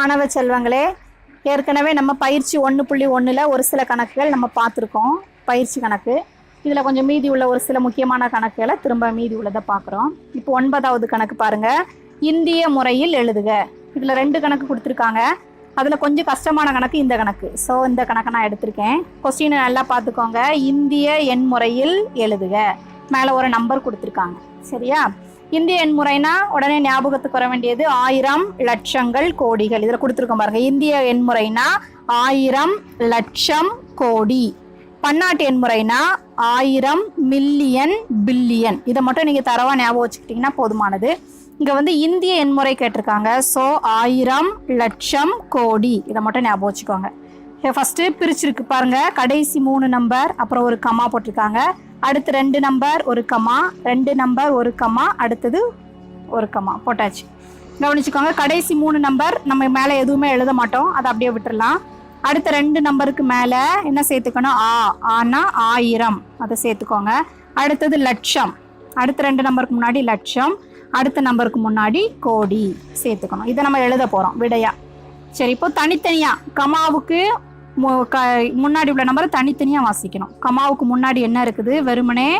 மாணவ செல்வங்களே ஏற்கனவே நம்ம பயிற்சி ஒன்று புள்ளி ஒன்றில் ஒரு சில கணக்குகள் நம்ம பார்த்துருக்கோம். பயிற்சி கணக்கு. இதில் கொஞ்சம் மீதி உள்ள ஒரு சில முக்கியமான கணக்குகளை திரும்ப மீதி உள்ளதை பார்க்குறோம். இப்போ ஒன்பதாவது கணக்கு பாருங்க. இந்திய முறையில் எழுதுக. இதில் ரெண்டு கணக்கு கொடுத்துருக்காங்க. அதில் கொஞ்சம் கஷ்டமான கணக்கு இந்த கணக்கு. ஸோ இந்த கணக்கை நான் எடுத்திருக்கேன். கொஸ்டினை நல்லா பார்த்துக்கோங்க. இந்திய எண் முறையில் எழுதுக. மேலே ஒரு நம்பர் கொடுத்துருக்காங்க. சரியா? இந்திய எண் முறைனா உடனே ஞாபகத்துக்கு வர வேண்டியது ஆயிரம் லட்சங்கள் கோடிகள். இதில் கொடுத்துருக்கோம் பாருங்க. இந்திய எண் முறைனா ஆயிரம் லட்சம் கோடி. பன்னாட்டு எண் முறைனா ஆயிரம் மில்லியன் பில்லியன். இதை மட்டும் நீங்கள் தரவா ஞாபகம் வச்சுக்கிட்டிங்கன்னா போதுமானது. இங்கே வந்து இந்திய எண்முறை கேட்டிருக்காங்க. ஸோ ஆயிரம் லட்சம் கோடி. இதை மட்டும் ஞாபகம் வச்சுக்கோங்க. ஃபஸ்ட்டு பிரிச்சிருக்கு பாருங்க. கடைசி மூணு நம்பர் அப்புறம் ஒரு கம்மா போட்டிருக்காங்க. அடுத்து ரெண்டு நம்பர் ஒரு கமா ரெண்டு நம்பர் ஒரு கமா அடுத்தது ஒரு கமா போட்டாச்சு. கவனிச்சுக்கோங்க கடைசி மூணு நம்பர் நம்ம மேலே எதுவுமே எழுத மாட்டோம். அதை அப்படியே விட்டுடலாம் அடுத்த ரெண்டு நம்பருக்கு மேலே என்ன சேர்த்துக்கணும்? ஆ. ஆனா ஆயிரம். அதை சேர்த்துக்கோங்க. அடுத்தது லட்சம். அடுத்த ரெண்டு நம்பருக்கு முன்னாடி லட்சம். அடுத்த நம்பருக்கு முன்னாடி கோடி. சேர்த்துக்கணும். இதை நம்ம எழுத போகிறோம் விடையா. சரி இப்போ தனித்தனியாக கமாவுக்கு முன்னாடி உள்ள நம்பரை தனித்தனியாக வாசிக்கணும். கமாவுக்கு முன்னாடி என்ன இருக்குது? வெறுமனே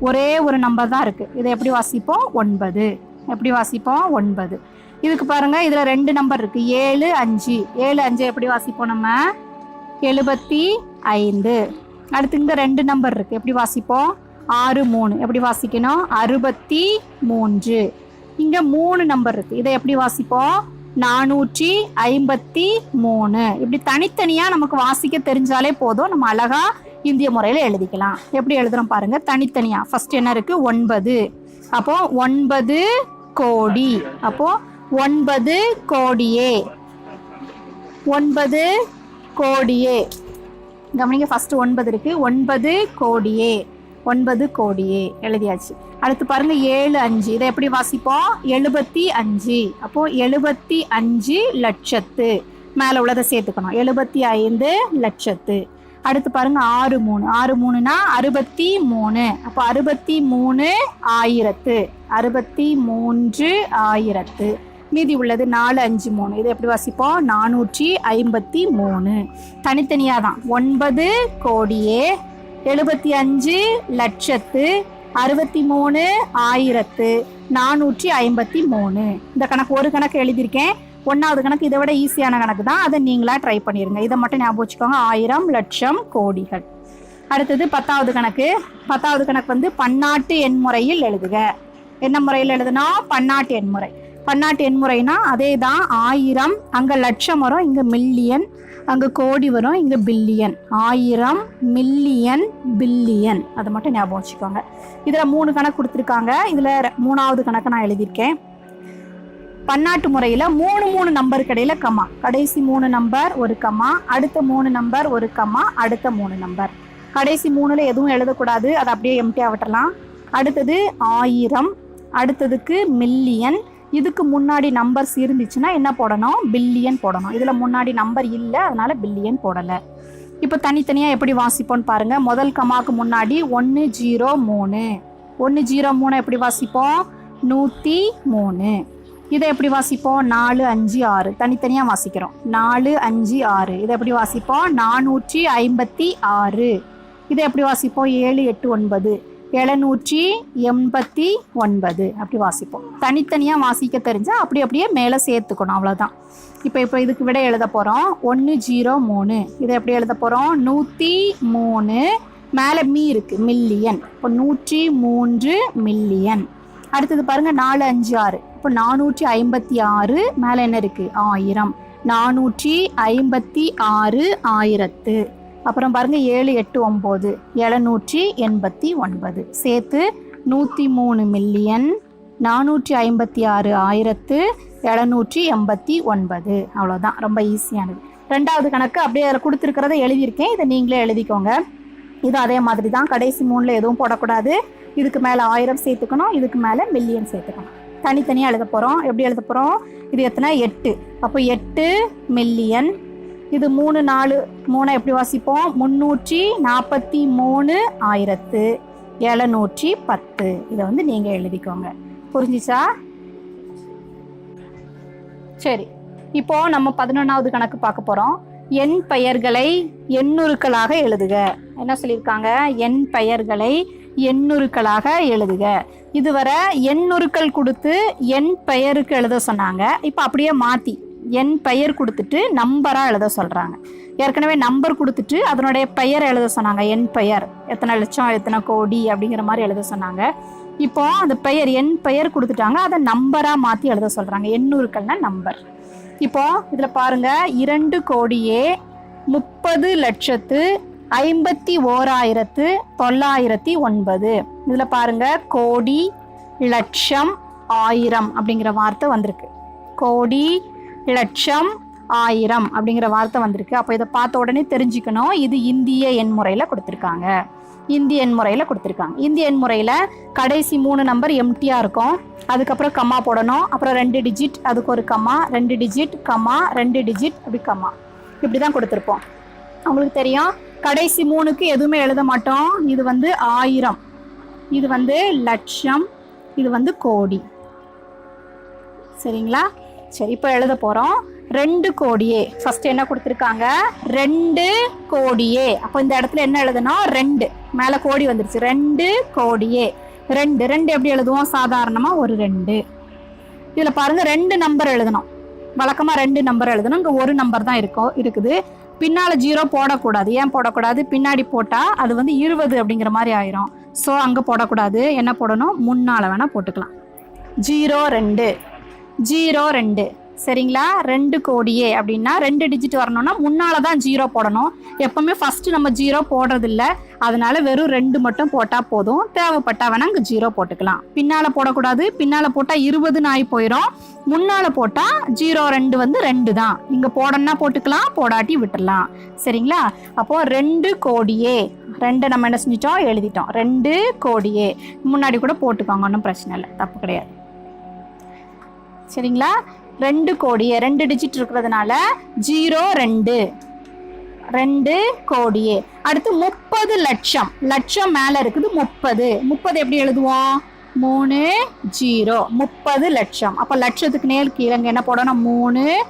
ஒரே ஒரு நம்பர் தான் இருக்குது இதை எப்படி வாசிப்போம்? ஒன்பது. எப்படி வாசிப்போம்? ஒன்பது. இதுக்கு பாருங்கள் இதில் ரெண்டு நம்பர் இருக்குது ஏழு அஞ்சு. ஏழு அஞ்சு எப்படி வாசிப்போம் நம்ம? எழுபத்தி ஐந்து. அடுத்து இந்த ரெண்டு நம்பர் இருக்குது எப்படி வாசிப்போம்? ஆறு மூணு. எப்படி வாசிக்கணும்? அறுபத்தி மூன்று. இங்கே மூணு நம்பர் இருக்குது இதை எப்படி வாசிப்போம்? நானூற்றி ஐம்பத்தி மூணு. இப்படி தனித்தனியாக நமக்கு வாசிக்க தெரிஞ்சாலே போதும். நம்ம அழகா இந்திய முறையில் எழுதிக்கலாம். எப்படி எழுதுறோம் பாருங்க. தனித்தனியாக ஃபர்ஸ்ட் என்ன இருக்கு? ஒன்பது. அப்போ ஒன்பது கோடி. அப்போ ஒன்பது கோடியே. ஒன்பது கோடியே. கவனிங்க ஃபர்ஸ்ட் ஒன்பது இருக்கு. ஒன்பது கோடியே. ஒன்பது கோடியே. எழுதியாச்சு. அடுத்து பாருங்க ஏழு அஞ்சு. இதை எப்படி வாசிப்போம்? எழுபத்தி அஞ்சு. அப்போ எழுபத்தி அஞ்சு லட்சத்து. மேலே உள்ளதை சேர்த்துக்கணும். எழுபத்தி ஐந்து லட்சத்து. அடுத்து பாருங்க ஆறு மூணு. ஆறு மூணுனா அறுபத்தி மூணு. அப்போ அறுபத்தி மூணு ஆயிரத்து. அறுபத்தி மூன்று ஆயிரத்து. மீதி உள்ளது நாலு அஞ்சு மூணு. இதை எப்படி வாசிப்போம்? நானூற்றி ஐம்பத்தி மூணு. தனித்தனியாக தான் ஒன்பது கோடியே எழுபத்தி அஞ்சு லட்சத்து அறுபத்தி மூணு ஆயிரத்து நானூற்றி ஐம்பத்தி மூணு. இந்த கணக்கு ஒரு கணக்கு எழுதியிருக்கேன். ஒன்றாவது கணக்கு இதை விட ஈஸியான கணக்கு தான். அதை நீங்களா ட்ரை பண்ணிடுங்க இதை மட்டும் ஞாபகம் வச்சுக்கோங்க. ஆயிரம் லட்சம் கோடிகள். அடுத்தது பத்தாவது கணக்கு. பத்தாவது கணக்கு வந்து பன்னாட்டு எண்முறையில் எழுதுக. என்ன முறையில் எழுதுனா? பன்னாட்டு எண்முறை பன்னாட்டு எண்முறைனா அதே தான் ஆயிரம் அங்கே லட்சம் வரும் இங்கே மில்லியன் அங்கே கோடி வரும். இங்கே பில்லியன் ஆயிரம் மில்லியன் பில்லியன் அதை மட்டும் ஞாபகம் வச்சுக்கோங்க. இதில் மூணு கணக்கு கொடுத்துருக்காங்க. இதில் மூணாவது கணக்கு நான் எழுதியிருக்கேன். பன்னாட்டு முறையில் மூணு மூணு நம்பருக்கு இடையில் கமா கடைசி மூணு நம்பர் ஒரு கமா அடுத்த மூணு நம்பர் ஒரு கமா அடுத்த மூணு நம்பர் கடைசி மூணில் எதுவும் எழுதக்கூடாது. அதை அப்படியே எம்டியாக விட்டுறலாம். அடுத்தது ஆயிரம். அடுத்ததுக்கு மில்லியன் இதுக்கு முன்னாடி நம்பர்ஸ் இருந்துச்சுன்னா என்ன போடணும்? பில்லியன் போடணும். இதில் முன்னாடி நம்பர் இல்லை அதனால் பில்லியன் போடலை. இப்போ தனித்தனியாக எப்படி வாசிப்போம்னு பாருங்கள் முதல் கமாக்கு முன்னாடி ஒன்று ஜீரோ மூணு. ஒன்று ஜீரோ மூணு எப்படி வாசிப்போம்? நூற்றி மூணு. இதை எப்படி வாசிப்போம்? நாலு அஞ்சு ஆறு. தனித்தனியாக வாசிக்கிறோம். நாலு அஞ்சு ஆறு. இதை எப்படி வாசிப்போம்? நானூற்றி ஐம்பத்தி ஆறு. இதை எப்படி வாசிப்போம்? ஏழு எட்டு ஒன்பது. எழுநூற்றி எண்பத்தி ஒன்பது. அப்படி வாசிப்போம். தனித்தனியாக வாசிக்க தெரிஞ்சால் அப்படி அப்படியே மேலே சேர்த்துக்கணும் அவ்வளோதான். இப்போ இப்போ இதுக்கு விட எழுத போகிறோம் ஒன்று ஜீரோ மூணு. இதை எப்படி எழுத போகிறோம் நூற்றி மூணு மேலே மீ இருக்குது மில்லியன் இப்போ நூற்றி மூன்று மில்லியன் அடுத்தது பாருங்கள் நாலு அஞ்சு ஆறு. இப்போ நானூற்றி ஐம்பத்தி ஆறு மேலே என்ன இருக்குது ஆயிரம். நானூற்றி ஐம்பத்தி ஆறு ஆயிரத்து. அப்புறம் பாருங்க ஏழு எட்டு ஒம்பது எழுநூற்றி எண்பத்தி ஒன்பது. சேர்த்து நூற்றி மூணு மில்லியன் நானூற்றி ஐம்பத்தி ஆறு ஆயிரத்து எழுநூற்றி எண்பத்தி ஒன்பது. அவ்வளோதான் ரொம்ப ஈஸியானது ரெண்டாவது கணக்கு அப்படியே அதில் கொடுத்துருக்கிறத எழுதியிருக்கேன். இதை நீங்களே எழுதிக்கோங்க. இது அதே மாதிரி தான் கடைசி மூணில் எதுவும் போடக்கூடாது. இதுக்கு மேலே ஆயிரம் சேர்த்துக்கணும் இதுக்கு மேலே மில்லியன் சேர்த்துக்கணும். தனித்தனியாக எழுத போகிறோம் எப்படி எழுத போகிறோம் இது எத்தனை? எட்டு. அப்போ எட்டு மில்லியன் இது மூணு நாலு மூணை எப்படி வாசிப்போம்? முந்நூற்றி நாற்பத்தி மூணு ஆயிரத்து எழுநூற்றி பத்து. இதை வந்து நீங்கள் எழுதிக்கோங்க. புரிஞ்சிச்சா? சரி. இப்போ நம்ம பதினொன்றாவது கணக்கு பார்க்க போகிறோம் எண் பெயர்களை எண்ணுருக்களாக எழுதுக. என்ன சொல்லியிருக்காங்க? எண் பெயர்களை எண்ணுருக்களாக எழுதுக. இதுவரை எண்ணுருக்கள் கொடுத்து எண் பெயருக்கு எழுத சொன்னாங்க. இப்போ அப்படியே மாற்றி எண் பெயர் கொடுத்துட்டு நம்பராக எழுத சொல்கிறாங்க ஏற்கனவே நம்பர் கொடுத்துட்டு அதனுடைய பெயர் எழுத சொன்னாங்க. என் பெயர். எத்தனை லட்சம் எத்தனை கோடி அப்படிங்கிற மாதிரி எழுத சொன்னாங்க. இப்போ அந்த பெயர் எண் பெயர் கொடுத்துட்டாங்க. அதை நம்பராக மாற்றி எழுத சொல்கிறாங்க எண்ணூறுக்கள்னா நம்பர். இப்போ இதில் பாருங்க. இரண்டு கோடியே முப்பது லட்சத்து ஐம்பத்தி ஓராயிரத்து தொள்ளாயிரத்தி ஒன்பது. இதில் பாருங்கள் கோடி லட்சம் ஆயிரம் அப்படிங்கிற வார்த்தை வந்திருக்கு. கோடி லட்சம் ஆயிரம் அப்படிங்கிற வார்த்தை வந்திருக்கு. அப்போ இதை பார்த்த உடனே தெரிஞ்சுக்கணும். இது இந்திய எண் முறையில் கொடுத்துருக்காங்க. இந்திய எண் முறையில் கொடுத்துருக்காங்க. இந்திய எண் முறையில் கடைசி மூணு நம்பர் எம்டியாக இருக்கும். அதுக்கப்புறம் கம்மா போடணும். அப்புறம் ரெண்டு டிஜிட் அதுக்கு ஒரு கம்மா ரெண்டு டிஜிட் கம்மா ரெண்டு டிஜிட் அப்படி கம்மா இப்படி தான் கொடுத்துருப்போம். உங்களுக்கு தெரியும்? கடைசி மூணுக்கு எதுவுமே எழுத மாட்டோம். இது வந்து ஆயிரம். இது வந்து லட்சம். இது வந்து கோடி. சரிங்களா? சரி இப்போ எழுத போகிறோம் ரெண்டு கோடியே. ஃபர்ஸ்ட் என்ன கொடுத்துருக்காங்க? ரெண்டு கோடியே. அப்போ இந்த இடத்துல என்ன எழுதணும் ரெண்டு. மேலே கோடி வந்துருச்சு. ரெண்டு கோடியே. ரெண்டு. ரெண்டு எப்படி எழுதுவோம்? சாதாரணமாக ஒரு ரெண்டு. இதில் பாருங்கள் ரெண்டு நம்பர் எழுதணும். வழக்கமாக ரெண்டு நம்பர் எழுதணும். இங்கே ஒரு நம்பர் தான் இருக்கும் இருக்குது. பின்னால் ஜீரோ போடக்கூடாது. ஏன் போடக்கூடாது? பின்னாடி போட்டால் அது வந்து இருபது அப்படிங்கிற மாதிரி ஆயிரும். ஸோ அங்கே போடக்கூடாது. என்ன போடணும்? முன்னால் வேணால் போட்டுக்கலாம். ஜீரோ ரெண்டு. ஜீரோ ரெண்டு. சரிங்களா? ரெண்டு கோடியே அப்படின்னா ரெண்டு டிஜிட் வரணும்னா முன்னால தான் ஜீரோ போடணும். எப்பவுமே ஃபர்ஸ்ட் நம்ம ஜீரோ போடுறதில்ல. அதனால வெறும் ரெண்டு மட்டும் போட்டால் போதும். தேவைப்பட்டா வேணா அங்கே ஜீரோ போட்டுக்கலாம். பின்னால் போடக்கூடாது. பின்னால் போட்டால் இருபதுன்னு ஆகி போயிடும் முன்னால் போட்டால் ஜீரோ ரெண்டு வந்து ரெண்டு தான். இங்கே போடணும்னா போட்டுக்கலாம் போடாட்டி விட்டுடலாம் சரிங்களா? அப்போ ரெண்டு கோடியே. ரெண்டு நம்ம என்ன செஞ்சிட்டோம்? எழுதிட்டோம். ரெண்டு கோடியே. முன்னாடி கூட போட்டுக்கோங்க ஒன்றும் பிரச்சனை இல்லை. தப்பு கிடையாது. சரிங்களா? ரெண்டு கோடியே ரெண்டு டிஜிட் இருக்கிறதுனால ஜீரோ ரெண்டு. ரெண்டு கோடியே அடுத்து முப்பது லட்சம். லட்சம் மேலே இருக்குது முப்பது. முப்பது எப்படி எழுதுவோம்? மூணு ஜீரோ முப்பது லட்சம். அப்போ லட்சத்துக்கு நேர் கீழங்க என்ன போடணும்? மூணு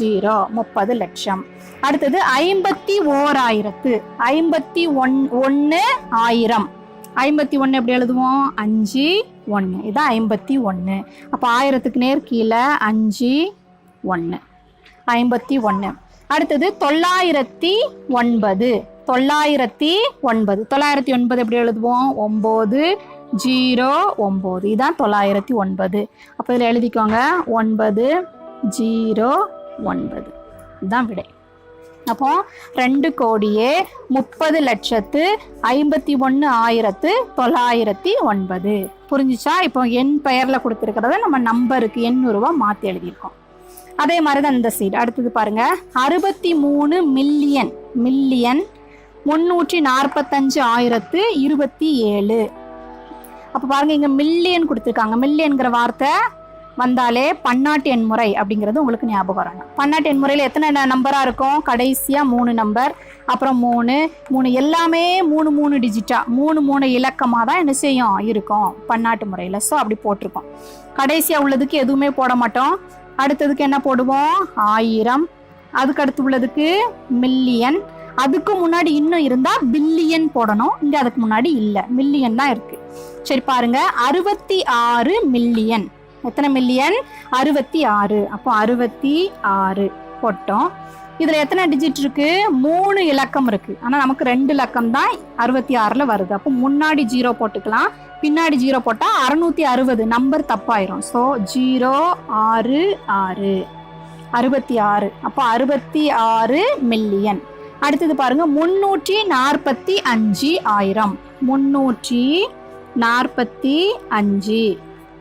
ஜீரோ முப்பது லட்சம். அடுத்தது ஐம்பத்தி ஓராயிரத்து. ஐம்பத்தி ஒன் ஒன்று ஆயிரம். ஐம்பத்தி ஒன்று எப்படி எழுதுவோம்? அஞ்சு. ஒன்று இதான் ஐம்பத்தி ஒன்று அப்போ ஆயிரத்துக்கு நேர் கீழே அஞ்சு ஒன்று ஐம்பத்தி ஒன்று அடுத்தது தொள்ளாயிரத்தி ஒன்பது. தொள்ளாயிரத்தி ஒன்பது. தொள்ளாயிரத்தி ஒன்பது எப்படி எழுதுவோம்? ஒம்பது ஜீரோ ஒம்பது. இதான் தொள்ளாயிரத்தி ஒன்பது. அப்போ இதில் எழுதிக்கோங்க. ஒன்பது ஜீரோ ஒன்பது. இதுதான் விடை. அப்போ ரெண்டு கோடியே முப்பது லட்சத்து ஐம்பத்தி ஒன்று ஆயிரத்து தொள்ளாயிரத்தி ஒன்பது. புரிஞ்சிச்சா? இப்போ என் பெயரில் கொடுத்துருக்கிறத நம்ம நம்பருக்கு எண்ணூறுரூவா மாற்றி எழுதியிருக்கோம். அதே மாதிரி தான் இந்த சைடு அடுத்தது பாருங்க. அறுபத்தி மூணு மில்லியன் மில்லியன் முன்னூற்றி நாற்பத்தஞ்சு ஆயிரத்து இருபத்தி ஏழு. அப்போ பாருங்க இங்கே மில்லியன் கொடுத்துருக்காங்க. மில்லியன்கிற வார்த்தை வந்தாலே பன்னாட்டு எண் முறை அப்படிங்கிறது உங்களுக்கு ஞாபகம் வரணும் பன்னாட்டு எண் முறையில் எத்தனை நம்பராக இருக்கும்? கடைசியாக மூணு நம்பர் அப்புறம் மூணு மூணு எல்லாமே மூணு மூணு டிஜிட்டாக மூணு மூணு இலக்கமாக தான் என்ன செய்யும்? இருக்கும். பன்னாட்டு முறையில். ஸோ அப்படி போட்டிருக்கோம். கடைசியாக உள்ளதுக்கு எதுவுமே போட மாட்டோம். அடுத்ததுக்கு என்ன போடுவோம்? ஆயிரம். அதுக்கு அடுத்து உள்ளதுக்கு மில்லியன் அதுக்கு முன்னாடி இன்னும் இருந்தால் பில்லியன் போடணும். இங்கே அதுக்கு முன்னாடி இல்லை. மில்லியன் தான் இருக்குது சரி பாருங்க. அறுபத்தி ஆறு மில்லியன் எத்தனை மில்லியன் அறுபத்தி ஆறு. அப்போ அறுபத்தி ஆறு போட்டோம். இதில் எத்தனை டிஜிட் இருக்கு? மூணு இலக்கம் இருக்கு. ஆனால் நமக்கு ரெண்டு இலக்கம் தான் அறுபத்தி ஆறில் வருது. அப்போ முன்னாடி ஜீரோ போட்டுக்கலாம். பின்னாடி ஜீரோ போட்டால் அறுநூத்தி அறுபது. நம்பர் தப்பாயிரும். ஸோ ஜீரோ ஆறு ஆறு. அறுபத்தி ஆறு. அப்போ அறுபத்தி ஆறு மில்லியன் அடுத்தது பாருங்க. முன்னூற்றி நாற்பத்தி அஞ்சு ஆயிரம். முன்னூற்றி நாற்பத்தி அஞ்சு.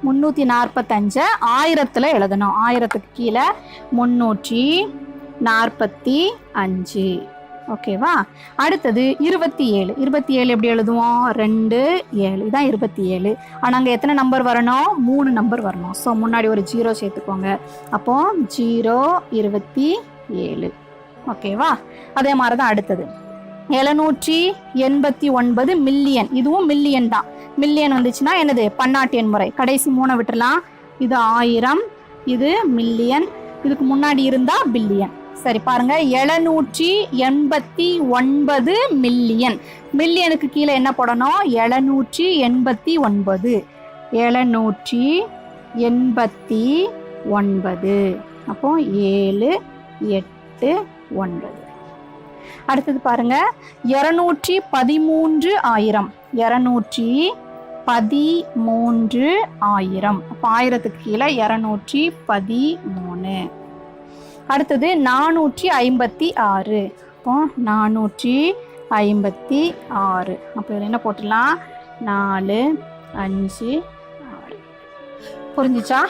முந்நூற்றி நாற்பத்தஞ்சை ஆயிரத்தில் எழுதணும். ஆயிரத்துக்கு கீழே முந்நூற்றி நாற்பத்தி அஞ்சு. ஓகேவா? அடுத்தது இருபத்தி ஏழு. இருபத்தி ஏழு எப்படி எழுதுவோம்? ரெண்டு ஏழு. இதான் இருபத்தி ஏழு. ஆனால் அங்கே எத்தனை நம்பர் வரணும்? மூணு நம்பர் வரணும். ஸோ முன்னாடி ஒரு ஜீரோ சேர்த்துக்கோங்க. அப்போ ஜீரோ இருபத்தி ஏழு. ஓகேவா? அதே மாதிரி தான் அடுத்தது. எழுநூற்றி எண்பத்தி ஒன்பது மில்லியன் இதுவும் மில்லியன் தான். மில்லியன் வந்துச்சுன்னா என்னது? பன்னாட்டு எண்முறை கடைசி மூணை விட்டுலாம் இது ஆயிரம். இது மில்லியன் இதுக்கு முன்னாடி இருந்தா பில்லியன் சரி பாருங்க. எழுநூற்றி எண்பத்தி ஒன்பது மில்லியன் மில்லியனுக்கு கீழே என்ன போடணும்? எழுநூற்றி எண்பத்தி ஒன்பது. எழுநூற்றி எண்பத்தி ஒன்பது. அப்போ ஏழு எட்டு ஒன்பது. அடுத்தது பாருங்க. இரநூற்றி பதிமூன்று ஆயிரம். இரநூற்றி பதிமூன்று ஆயிரம். அப்போ ஆயிரத்துக்கு கீழே இரநூற்றி பதிமூணு. அடுத்தது நானூற்றி ஐம்பத்தி ஆறு. அப்போ நானூற்றி ஐம்பத்தி ஆறு. அப்போ இதில் என்ன போட்டுடலாம்? நாலு அஞ்சு ஆறு. புரிஞ்சிச்சா?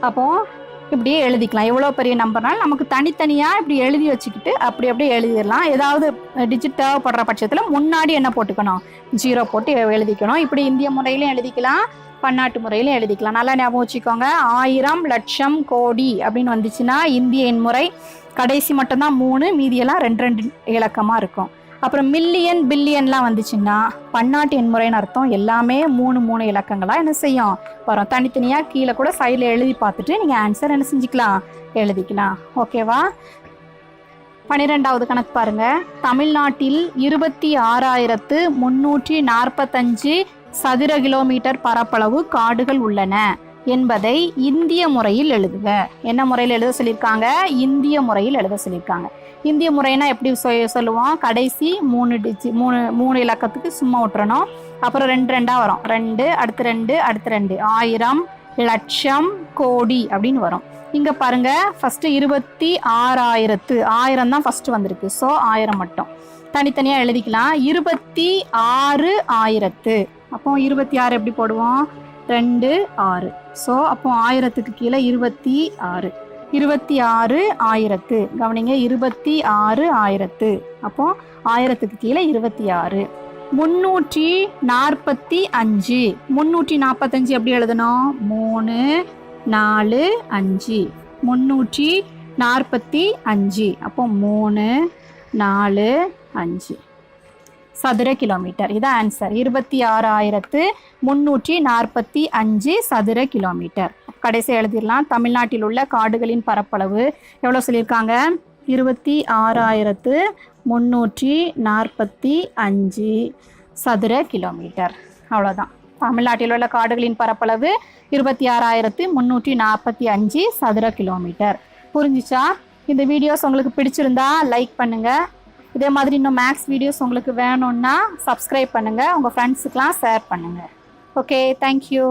அப்போது இப்படியே எழுதிக்கலாம். எவ்வளோ பெரிய நம்பர்னாலும் நமக்கு தனித்தனியாக இப்படி எழுதி வச்சுக்கிட்டு அப்படி அப்படியே எழுதிடலாம். ஏதாவது டிஜிட் தேவைப்படுற பட்சத்தில் முன்னாடி என்ன போட்டுக்கணும்? ஜீரோ போட்டு எ- எழுதிக்கணும். இப்படி இந்திய முறையிலும் எழுதிக்கலாம். பன்னாட்டு முறையிலும் எழுதிக்கலாம். நல்லா ஞாபகம் வச்சுக்கோங்க. ஆயிரம் லட்சம் கோடி அப்படின்னு வந்துச்சுன்னா இந்திய எண்முறை கடைசி மட்டும்தான் மூணு மீதியெல்லாம் ரெண்டு ரெண்டு இலக்கமாக இருக்கும். அப்புறம் மில்லியன் பில்லியன்லாம் வந்துச்சுன்னா பன்னாட்டு எண்முறைன்னு அர்த்தம். எல்லாமே மூணு மூணு இலக்கங்களாக என்ன செய்யும்? வரும். தனித்தனியாக கீழே கூட சைடில் எழுதி பார்த்துட்டு நீங்கள் ஆன்சர் என்ன செஞ்சுக்கலாம்? எழுதிக்கலாம். ஓகேவா பன்னிரெண்டாவது கணக்கு பாருங்க. தமிழ்நாட்டில் இருபத்தி ஆறாயிரத்து முன்னூற்றி நாற்பத்தஞ்சு சதுர கிலோமீட்டர் பரப்பளவு காடுகள் உள்ளன. என்பதை இந்திய முறையில் எழுதுக. என்ன முறையில் எழுத சொல்லியிருக்காங்க? இந்திய முறையில் எழுத சொல்லியிருக்காங்க. இந்திய முறைனா எப்படி சொ- சொல்லுவோம்? கடைசி மூணு டிஜி மூணு மூணு இலக்கத்துக்கு சும்மா விட்டுறணும். அப்புறம் ரெண்டு ரெண்டாக வரும். ரெண்டு அடுத்து ரெண்டு அடுத்து ரெண்டு. ஆயிரம் லட்சம் கோடி அப்படின்னு வரும். இங்கே பாருங்க ஃபஸ்ட்டு இருபத்தி ஆறாயிரத்து ஆயிரம் தான் ஃபஸ்ட்டு வந்திருக்கு. ஸோ ஆயிரம் மட்டும். தனித்தனியாக எழுதிக்கலாம். இருபத்தி ஆறு ஆயிரத்து. அப்போ இருபத்தி ஆறு எப்படி போடுவோம்? ரெண்டு ஆறு. ஸோ அப்போ ஆயிரத்துக்கு கீழே இருபத்தி ஆறு. இருபத்தி ஆறு ஆயிரத்து. கவனிங்க இருபத்தி ஆறு ஆயிரத்து. அப்போ ஆயிரத்துக்கு கீழே இருபத்தி ஆறு. முன்னூற்றி நாற்பத்தி அஞ்சு. முன்னூற்றி நாற்பத்தஞ்சு எப்படி எழுதணும்? மூணு நாலு அஞ்சு. முன்னூற்றி நாற்பத்தி அஞ்சு. அப்போ மூணு நாலு அஞ்சு. சதுர கிலோமீட்டர். இதான் ஆன்சர் இருபத்தி ஆறாயிரத்து முன்னூற்றி நாற்பத்தி அஞ்சு சதுர கிலோமீட்டர். கடைசி எழுதிடலாம். தமிழ்நாட்டில் உள்ள காடுகளின் பரப்பளவு எவ்வளோ சொல்லியிருக்காங்க? இருபத்தி ஆறாயிரத்து முன்னூற்றி நாற்பத்தி அஞ்சு சதுர கிலோமீட்டர். அவ்வளோதான் தமிழ்நாட்டில் உள்ள காடுகளின் பரப்பளவு இருபத்தி ஆறாயிரத்து முந்நூற்றி நாற்பத்தி அஞ்சு சதுர கிலோமீட்டர். புரிஞ்சிச்சா? இந்த வீடியோஸ் உங்களுக்கு பிடிச்சிருந்தா லைக் பண்ணுங்கள் இதே மாதிரி இன்னும் மேக்ஸ் வீடியோஸ் உங்களுக்கு வேணும்னா சப்ஸ்கிரைப் பண்ணுங்கள் உங்கள் ஃப்ரெண்ட்ஸுக்கெலாம் ஷேர் பண்ணுங்கள் ஓகே தேங்க்யூ